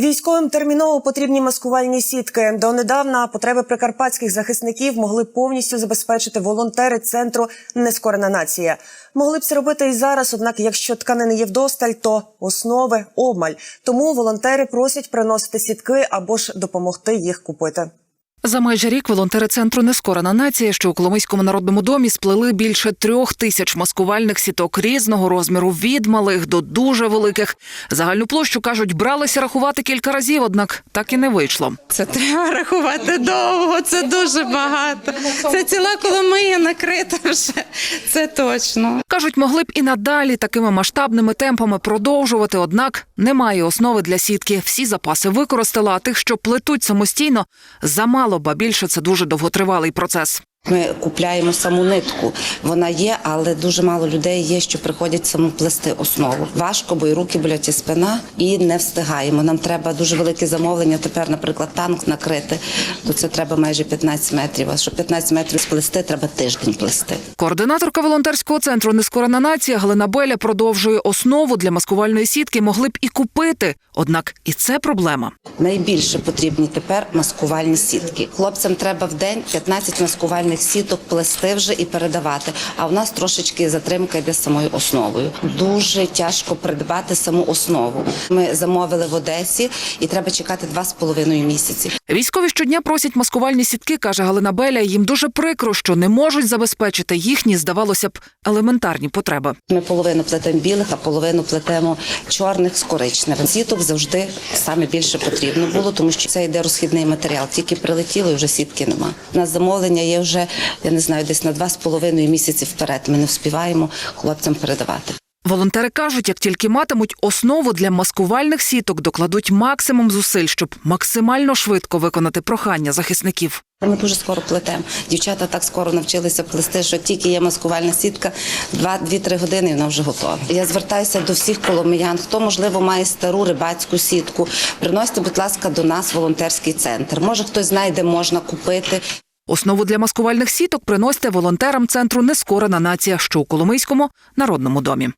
Військовим терміново потрібні маскувальні сітки. Донедавна потреби прикарпатських захисників могли повністю забезпечити волонтери центру Нескорена нація. Могли б це робити і зараз. Однак, якщо тканини є вдосталь, то основи обмаль. Тому волонтери просять приносити сітки або ж допомогти їх купити. За майже рік волонтери центру Нескорена нація, що у Коломийському народному домі сплели більше трьох тисяч маскувальних сіток різного розміру від малих до дуже великих. Загальну площу кажуть, бралися рахувати кілька разів, однак так і не вийшло. Це треба рахувати довго, це дуже багато. Це ціла Коломия накрита вже. Це точно. Кажуть, могли б і надалі такими масштабними темпами продовжувати, однак немає основи для сітки. Всі запаси використала, а тих, що плетуть самостійно, замало, ба більше це дуже довготривалий процес. Ми купляємо саму нитку. Вона є, але дуже мало людей є, що приходять саму плести основу. Важко, бо і руки болять, і спина, і не встигаємо. Нам треба дуже велике замовлення. Тепер, наприклад, танк накрити, то це треба майже 15 метрів. А щоб 15 метрів сплести, треба тиждень плести. Координаторка волонтерського центру Нескорена нація Галина Беля продовжує основу для маскувальної сітки могли б і купити. Однак і це проблема. Найбільше потрібні тепер маскувальні сітки. Хлопцям треба в день 15 маскувальних сіток плести вже і передавати. А в нас трошечки затримка йде з самою основою. Дуже тяжко придбати саму основу. Ми замовили в Одесі і треба чекати два з половиною місяці. Військові щодня просять маскувальні сітки, каже Галина Беля. Їм дуже прикро, що не можуть забезпечити їхні, здавалося б, елементарні потреби. Ми половину плетемо білих, а половину плетемо чорних з коричневим. Сіток завжди саме більше потрібно було, тому що це йде розхідний матеріал. Тільки прилетіло і вже сітки нема. У нас замовлення є вже я не знаю, десь на два з половиною місяці вперед. Ми не вспіваємо хлопцям передавати. Волонтери кажуть, як тільки матимуть основу для маскувальних сіток, докладуть максимум зусиль, щоб максимально швидко виконати прохання захисників. Ми дуже скоро плетемо. Дівчата так скоро навчилися плести, що тільки є маскувальна сітка, 2-3 години і вона вже готова. Я звертаюся до всіх коломиян, хто можливо має стару рибацьку сітку. Приносьте, будь ласка, до нас волонтерський центр. Може, хтось знає, де можна купити. Основу для маскувальних сіток приносите волонтерам центру Нескорена нація, що у Коломийському народному домі.